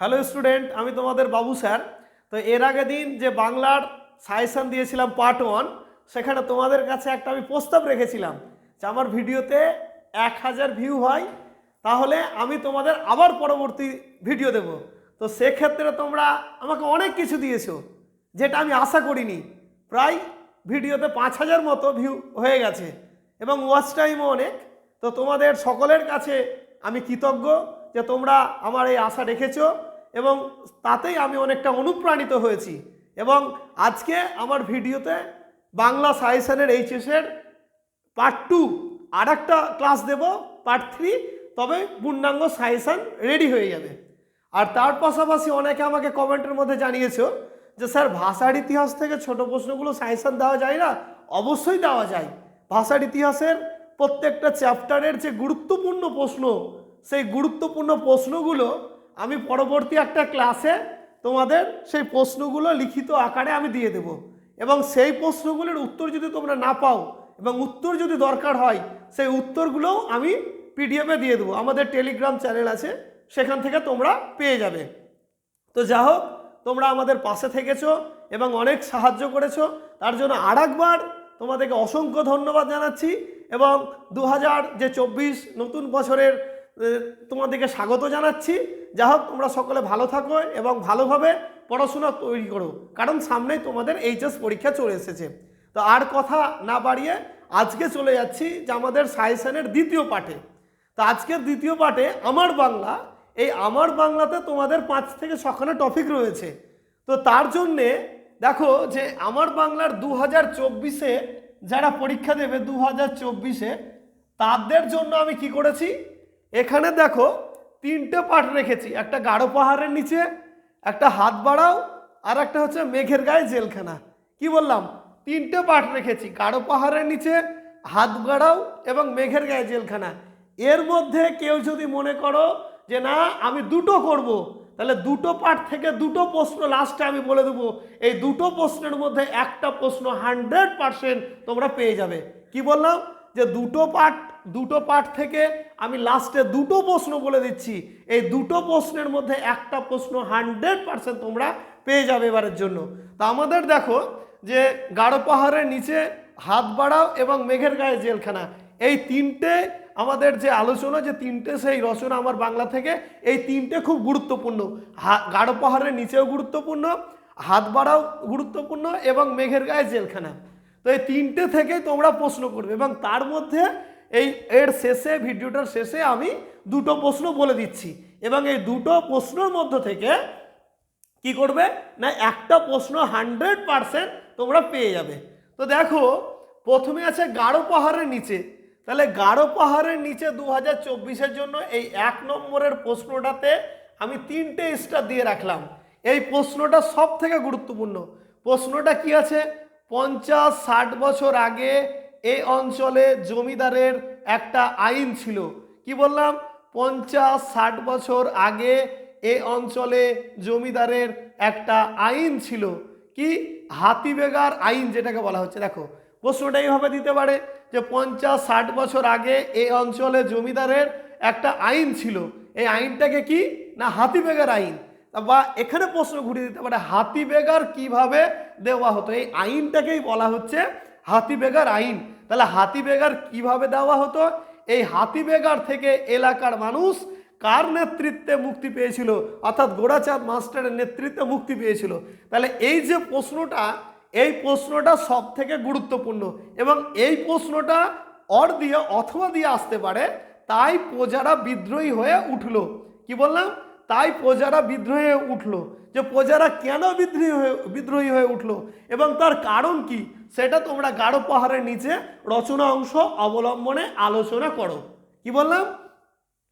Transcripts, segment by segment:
Hello student আমি তোমাদের বাবু sir. তো এর আগে দিন যে বাংলার সাজেশন দিয়েছিলাম পার্ট ওয়ান সেখানে তোমাদের কাছে একটা আমি প্রস্তাব রেখেছিলাম যে আমার ভিডিওতে এক হাজার ভিউ হয়। তাহলে আমি তোমাদের আবার পরবর্তী ভিডিও দেব। তো সেক্ষেত্রে তোমরা আমাকে অনেক কিছু দিয়েছ, যেটা আমি আশা করিনি। প্রায় ভিডিওতে পাঁচ হাজার মতো ভিউ হয়ে গেছে এবং ওয়াচ টাইমও অনেক। তো তোমাদের সকলের কাছে আমি কৃতজ্ঞ যে তোমরা আমার এই আশা রেখেছো। এবং তাতেই আমি অনেকটা অনুপ্রাণিত হয়েছি। এবং আজকে আমার ভিডিওতে বাংলা সাজেশনের এইচএসের পার্ট টু আর একটা ক্লাস দেব পার্ট থ্রি তবে পূর্ণাঙ্গ সাজেশন রেডি হয়ে যাবে। আর তার পাশাপাশি অনেকে আমাকে কমেন্টের মধ্যে জানিয়েছো যে, স্যার, ভাষার ইতিহাস থেকে ছোট প্রশ্নগুলো সাজেশন দেওয়া যায় না? অবশ্যই দেওয়া যায়। ভাষার ইতিহাসের প্রত্যেকটা চ্যাপ্টারের যে গুরুত্বপূর্ণ প্রশ্ন, সেই গুরুত্বপূর্ণ প্রশ্নগুলো আমি পরবর্তী একটা ক্লাসে তোমাদের সেই প্রশ্নগুলো লিখিত আকারে আমি দিয়ে দেব। এবং সেই প্রশ্নগুলোর উত্তর যদি তোমরা না পাও এবং উত্তর যদি দরকার হয়, সেই উত্তরগুলোও আমি পিডিএফে দিয়ে দেবো। আমাদের টেলিগ্রাম চ্যানেল আছে, সেখান থেকে তোমরা পেয়ে যাবে। তো যা হোক, তোমরা আমাদের পাশে থেকেছো এবং অনেক সাহায্য করেছ। তার জন্য আর একবার তোমাদেরকে অসংখ্য ধন্যবাদ জানাচ্ছি। এবং দু হাজার যে চব্বিশ নতুন বছরের তোমাদেরকে স্বাগত জানাচ্ছি। যা হোক, তোমরা সকলে ভালো থাকো এবং ভালোভাবে পড়াশোনা তৈরি করো। কারণ সামনেই তোমাদের এইচএস পরীক্ষা চলে এসেছে। তো আর কথা না বাড়িয়ে আজকে চলে যাচ্ছি যে আমাদের সায়েন্সের দ্বিতীয় পাঠে। তো আজকের দ্বিতীয় পাঠে আমার বাংলা। এই আমার বাংলাতে তোমাদের পাঁচ থেকে ছখানা টপিক রয়েছে। তো তার জন্যে দেখো যে আমার বাংলার দু হাজার চব্বিশে যারা পরীক্ষা দেবে দু হাজার চব্বিশে, তাদের জন্য আমি কি করেছি? এখানে দেখো তিনটে পাঠ রেখেছি, একটা গাঢ় পাহাড়ের নিচে, একটা হাত বাড়াও, আর একটা হচ্ছে মেঘের গায়ে জেলখানা। কি বললাম? তিনটে পাঠ রেখেছি, গাঢ় পাহাড়ের নিচে, হাত বাড়াও এবং মেঘের গায়ে জেলখানা। এর মধ্যে কেউ যদি মনে করো যে না, আমি দুটো করব, তাহলে দুটো পার্ট থেকে দুটো প্রশ্ন লাস্টে আমি বলে দেবো। এই দুটো প্রশ্নের মধ্যে একটা প্রশ্ন হান্ড্রেড পারসেন্ট তোমরা পেয়ে যাবে। কি বললাম? যে দুটো পার্ট দুটো পার্ট থেকে আমি লাস্টে দুটো প্রশ্ন বলে দিচ্ছি। এই দুটো প্রশ্নের মধ্যে একটা প্রশ্ন হান্ড্রেড পারসেন্ট তোমরা পেয়ে যাবে এবারের জন্য। তা আমাদের দেখো যে গাঢ় পাহাড়ের নিচে হাত বাড়াও এবং মেঘের গায়ে জেলখানা। এই তিনটে আমাদের যে আলোচনা, যে তিনটে সেই রচনা আমার বাংলা থেকে, এই তিনটে খুব গুরুত্বপূর্ণ। গাঢ় পাহাড়ের নিচেও গুরুত্বপূর্ণ, হাত বাড়াও গুরুত্বপূর্ণ এবং মেঘের গায়ে জেলখানা। তো এই তিনটে থেকে তোমরা প্রশ্ন করবে এবং তার মধ্যে এই এর শেষে, ভিডিওটার শেষে আমি দুটো প্রশ্ন বলে দিচ্ছি। এবং এই দুটো প্রশ্নের মধ্য থেকে কি করবে? না, একটা প্রশ্ন হান্ড্রেড পারসেন্ট তোমরা পেয়ে যাবে। তো দেখো, প্রথমে আছে গাঢ় পাহাড়ের নিচে। তাহলে গাঢ় পাহাড়ের নিচে দু হাজার চব্বিশের জন্য এই এক নম্বরের প্রশ্নটাতে আমি তিনটে স্টার দিয়ে রাখলাম। এই প্রশ্নটা সব থেকে গুরুত্বপূর্ণ। প্রশ্নটা কি আছে? পঞ্চাশ, ষাট বছর আগে এই অঞ্চলে জমিদারের একটা আইন ছিল। কি বললাম? পঞ্চাশ ষাট বছর আগে এ অঞ্চলে জমিদারের একটা আইন ছিল। কি? হাতি বেগার আইন যেটাকে বলা হচ্ছে। দেখো, প্রশ্নটা এইভাবে দিতে পারে যে পঞ্চাশ ষাট বছর আগে এই অঞ্চলে জমিদারের একটা আইন ছিল। এই আইনটাকে কি? না হাতি বেগার আইন বা এখানে প্রশ্ন ঘুরিয়ে দিতে পারে হাতি বেগার কীভাবে দেওয়া হতো? এই আইনটাকেই বলা হচ্ছে হাতি বেগার আইন। তাহলে হাতি বেগার কীভাবে দেওয়া হতো? এই হাতি বেগার থেকে এলাকার মানুষ কার নেতৃত্বে মুক্তি পেয়েছিল? অর্থাৎ গোড়াচাঁদ মাস্টারের নেতৃত্বে মুক্তি পেয়েছিল। তাহলে এই যে প্রশ্নটা, এই প্রশ্নটা সব থেকে গুরুত্বপূর্ণ এবং এই প্রশ্নটা অর দিয়ে অথবা দিয়ে আসতে পারে, তাই প্রজারা বিদ্রোহী হয়ে উঠল। কি বললাম? তাই প্রজারা বিদ্রোহী হয়ে উঠল। যে প্রজারা কেন বিদ্রোহী হয়ে বিদ্রোহী হয়ে উঠল? এবং তার কারণ কি? সেটা তোমরা গাঢ় পাহাড়ের নিচে রচনা অংশ অবলম্বনে আলোচনা করো। কি বললাম?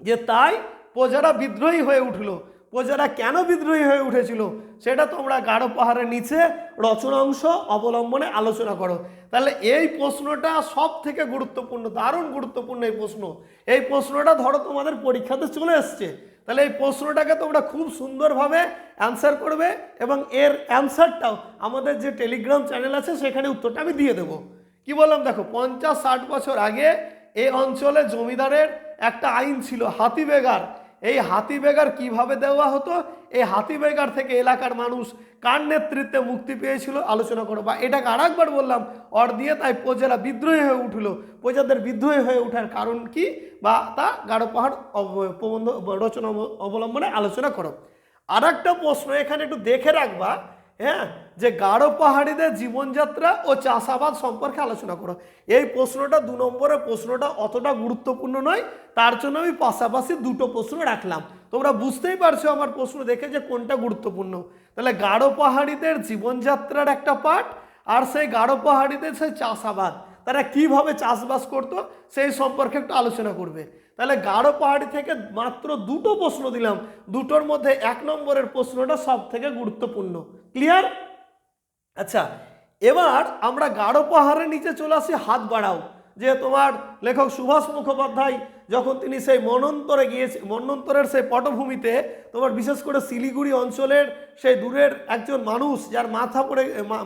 যে তাই প্রজারা বিদ্রোহী হয়ে উঠল। প্রজারা কেন বিদ্রোহী হয়ে উঠেছিল? সেটা তোমরা গাঢ় পাহাড়ের নিচে রচনা অংশ অবলম্বনে আলোচনা করো। তাহলে এই প্রশ্নটা সব থেকে গুরুত্বপূর্ণ, দারুণ গুরুত্বপূর্ণ এই প্রশ্ন। এই প্রশ্নটা ধরো তোমাদের পরীক্ষাতে চলে এসছে। তাহলে এই প্রশ্নটাকে তোমরা খুব সুন্দরভাবে অ্যান্সার করবে এবং এর অ্যান্সারটাও আমাদের যে টেলিগ্রাম চ্যানেল আছে সেখানে উত্তরটা আমি দিয়ে দেবো। কি বললাম দেখো, পঞ্চাশ ষাট বছর আগে এই অঞ্চলে জমিদারের একটা আইন ছিল হাতি বেগার এই হাতি বেগার কীভাবে দেওয়া হতো? এই হাতি বেগার থেকে এলাকার মানুষ কার নেতৃত্বে মুক্তি পেয়েছিল? আলোচনা করো। বা এটাকে আর একবার বললাম, অর দিয়ে তাই প্রজারা বিদ্রোহী হয়ে উঠল। প্রজাদের বিদ্রোহী হয়ে ওঠার কারণ কি? বা তা গাঢ় পাহাড় প্রবন্ধ রচনা অবলম্বনে আলোচনা করো। আর একটা প্রশ্ন এখানে একটু দেখে রাখবা হ্যাঁ? যে গাঢ় পাহাড়িদের জীবনযাত্রা ও চাষাবাদ সম্পর্কে আলোচনা করো। এই প্রশ্নটা দু নম্বরের প্রশ্নটা অতটা গুরুত্বপূর্ণ নয়, তার জন্য আমি পাশাপাশি দুটো প্রশ্ন রাখলাম। তোমরা বুঝতেই পারছ আমার প্রশ্ন দেখে যে কোনটা গুরুত্বপূর্ণ। তাহলে গাঢ় পাহাড়িদের জীবনযাত্রার একটা পাঠ আর সেই গাঢ় পাহাড়িদের সেই চাষাবাদ, তারা কীভাবে চাষবাস করতো সেই সম্পর্কে একটু আলোচনা করবে। তাহলে গাঢ় পাহাড়ি থেকে মাত্র দুটো প্রশ্ন দিলাম, দুটোর মধ্যে এক নম্বরের প্রশ্নটা সব থেকে গুরুত্বপূর্ণ। ক্লিয়ার? আচ্ছা এবার আমরা গাঢ় পাহাড়ের নিচে চলে আসি, হাত বাড়াও। যে তোমার লেখক সুভাষ মুখোপাধ্যায় যখন তিনি সেই মনন্তরে গিয়েছে মন্বন্তরের সেই পটভূমিতে তোমার বিশেষ করে শিলিগুড়ি অঞ্চলের সেই দূরের একজন মানুষ যার মাথা পড়ে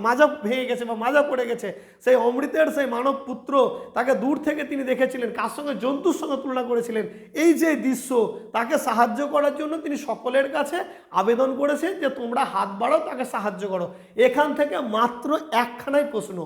মাজা ভেঙে গেছে বা মাজা পড়ে গেছে, সেই অমৃতের সেই মানব পুত্র তাকে দূর থেকে তিনি দেখেছিলেন, কার সঙ্গে জন্তুর সঙ্গে তুলনা করেছিলেন। এই যে দৃশ্য, তাকে সাহায্য করার জন্য তিনি সকলের কাছে আবেদন করেছেন যে তোমরা হাত বাড়াও, তাকে সাহায্য করো। এখান থেকে মাত্র একখানাই প্রশ্ন,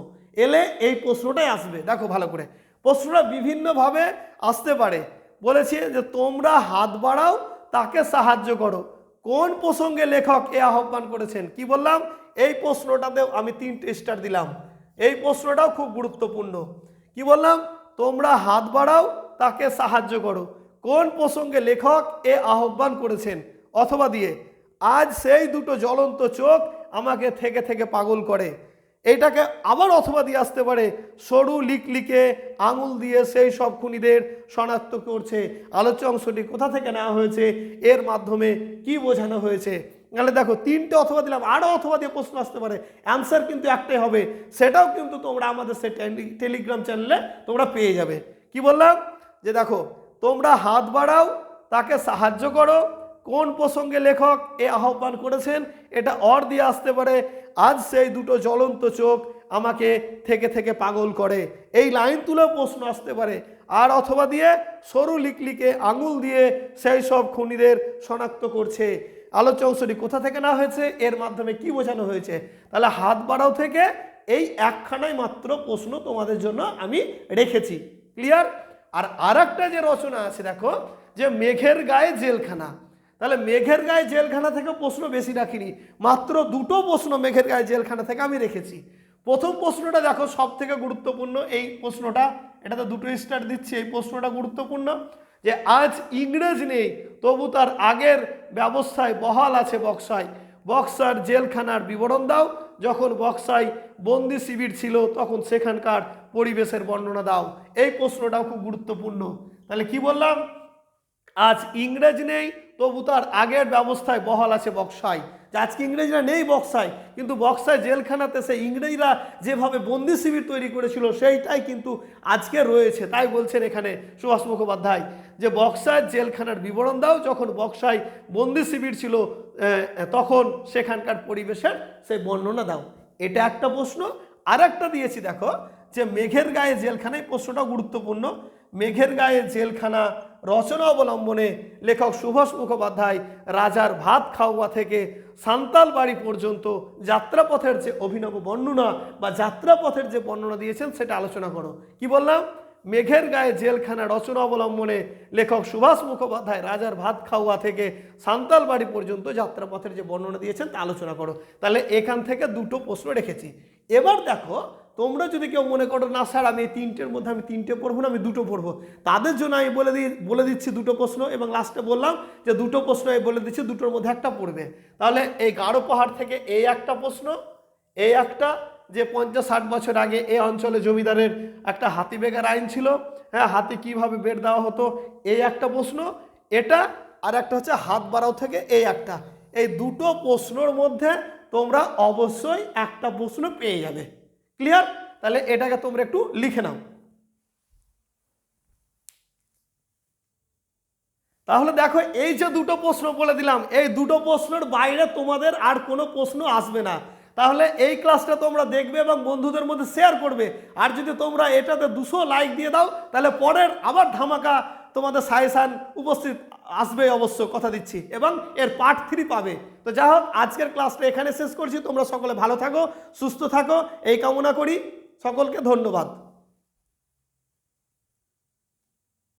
এলে এই প্রশ্নটাই আসবে। দেখো ভালো করে। প্রশ্নটা বিভিন্নভাবে আসতে পারে। বলেছে যে, তোমরা হাত বাড়াও, তাকে সাহায্য করো। কোন প্রসঙ্গে লেখক এ আহ্বান করেছেন? কি বললাম? এই প্রশ্নটাতেও আমি তিনটে স্টার দিলাম। এই প্রশ্নটাও খুব গুরুত্বপূর্ণ। কি বললাম? তোমরা হাত বাড়াও, তাকে সাহায্য করো। কোন প্রসঙ্গে লেখক এ আহ্বান করেছেন? অথবা দিয়ে, আজ সেই দুটো জ্বলন্ত চোখ আমাকে থেকে থেকে পাগল করে। এইটাকে আবার অথবা দিয়ে আসতে পারে। সরু লিক লিকে আঙুল দিয়ে সেই সব খুনিদের শনাক্ত করছে। আলোচ্য অংশটি কোথা থেকে নেওয়া হয়েছে? এর মাধ্যমে কি বোঝানো হয়েছে? নাহলে দেখো, তিনটে অথবা দিলাম আরও অথবা দিয়ে প্রশ্ন আসতে পারে। অ্যান্সার কিন্তু একটাই হবে। সেটাও কিন্তু তোমরা আমাদের টেলি- টেলিগ্রাম চ্যানেলে তোমরা পেয়ে যাবে। কি বললাম? যে দেখো, তোমরা হাত বাড়াও, তাকে সাহায্য করো কোন প্রসঙ্গে লেখক এ আহ্বান করেছেন? এটা অর দিয়ে আসতে পারে, আজ সেই দুটো জ্বলন্ত চোখ আমাকে থেকে থেকে পাগল করে। এই লাইন তুলেও প্রশ্ন আসতে পারে। আর অথবা দিয়ে সরু লিকলিকে আঙুল দিয়ে সেই সব খুনিদের শনাক্ত করছে। আলোচ্য অংশটি কোথা থেকে না হয়েছে? এর মাধ্যমে কি বোঝানো হয়েছে? তাহলে হাত বাড়াও থেকে এই একখানাই মাত্র প্রশ্ন তোমাদের জন্য আমি রেখেছি। ক্লিয়ার আর আর যে রচনা আছে, দেখো, যে মেঘের গায়ে জেলখানা। তাহলে মেঘের গায়ে জেলখানা থেকে প্রশ্ন বেশি রাখিনি। মাত্র দুটো প্রশ্ন মেঘের গায়ে জেলখানা থেকে আমি রেখেছি। প্রথম প্রশ্নটা দেখো সব থেকে গুরুত্বপূর্ণ এই প্রশ্নটা। এটাতে দুটো স্টার দিচ্ছি, এই প্রশ্নটা গুরুত্বপূর্ণ যে আজ ইংরেজ নেই, তবু তার আগের ব্যবস্থায় বহাল আছে বক্সায় বক্সার জেলখানার বিবরণ দাও, যখন বক্সায় বন্দি শিবির ছিল, তখন সেখানকার পরিবেশের বর্ণনা দাও। এই প্রশ্নটাও খুব গুরুত্বপূর্ণ। তাহলে কি বললাম? আজ ইংরেজ নেই, তবু তার আগের ব্যবস্থায় বহাল আছে বক্সায় যে আজকে ইংরেজরা নেই বক্সায় কিন্তু বক্সায় জেলখানাতে সেই ইংরেজরা যেভাবে বন্দি শিবির তৈরি করেছিল, সেইটাই কিন্তু আজকে রয়েছে। তাই বলছেন এখানে সুভাষ মুখোপাধ্যায় যে বক্সায় জেলখানার বিবরণ দাও, যখন বক্সায় বন্দি শিবির ছিল তখন সেখানকার পরিবেশের সেই বর্ণনা দাও। এটা একটা প্রশ্ন। আর একটা দিয়েছি দেখো, যে মেঘের গায়ে জেলখানায় প্রশ্নটা গুরুত্বপূর্ণ। মেঘের গায়ে জেলখানা রচনা অবলম্বনে লেখক সুভাষ মুখোপাধ্যায় রাজার ভাত খাওয়া থেকে সান্তাল বাড়ি পর্যন্ত যাত্রাপথের যে অভিনব বর্ণনা বা যাত্রাপথের যে বর্ণনা দিয়েছেন, সেটা আলোচনা করো। কি বললাম? মেঘের গায়ে জেলখানা রচনা অবলম্বনে লেখক সুভাষ মুখোপাধ্যায় রাজার ভাত খাওয়া থেকে সান্তাল বাড়ি পর্যন্ত যাত্রাপথের যে বর্ণনা দিয়েছেন, তা আলোচনা করো। তাহলে এখান থেকে দুটো প্রশ্ন রেখেছি। এবার দেখো তোমরা যদি কেউ মনে করো, না স্যার, আমি এই তিনটের মধ্যে আমি তিনটে পড়ব না, আমি দুটো পড়ব। তাদের জন্য আমি বলে দিই, বলে দিচ্ছি দুটো প্রশ্ন এবং লাস্টে বললাম যে, দুটো প্রশ্ন আমি বলে দিচ্ছি, দুটোর মধ্যে একটা পড়বে। তাহলে এই গাঢ় পাহাড় থেকে এই একটা প্রশ্ন, এই একটা যে পঞ্চাশ ষাট বছর আগে এই অঞ্চলে জমিদারের একটা হাতি বেগার আইন ছিল হ্যাঁ হাতি কীভাবে বের দেওয়া হতো, এই একটা প্রশ্ন, এটা আর একটা হচ্ছে হাত বাড়াও থেকে এই একটা। এই দুটো প্রশ্নর মধ্যে তোমরা অবশ্যই একটা প্রশ্ন পেয়ে যাবে। ক্লিয়ার তাহলে এটাকে তোমরা একটু লিখে নাও। তাহলে দেখো, এই যে দুটো প্রশ্ন বলে দিলাম, এই দুটো প্রশ্নের বাইরে তোমাদের আর কোনো প্রশ্ন আসবে না। তাহলে এই ক্লাসটা তোমরা দেখবে এবং বন্ধুদের মধ্যে শেয়ার করবে। আর যদি তোমরা এটাতে দুশো লাইক দিয়ে দাও, তাহলে পরের আবার ধামাকা তোমাদের সাইসান উপস্থিত আসবে অবশ্য কথা দিচ্ছি এবং এর পার্ট থ্রি পাবে। তো যাই হোক, আজকের ক্লাসটা এখানে শেষ করছি। তোমরা সকলে ভালো থাকো, সুস্থ থাকো, এই কামনা করি। সকলকে ধন্যবাদ।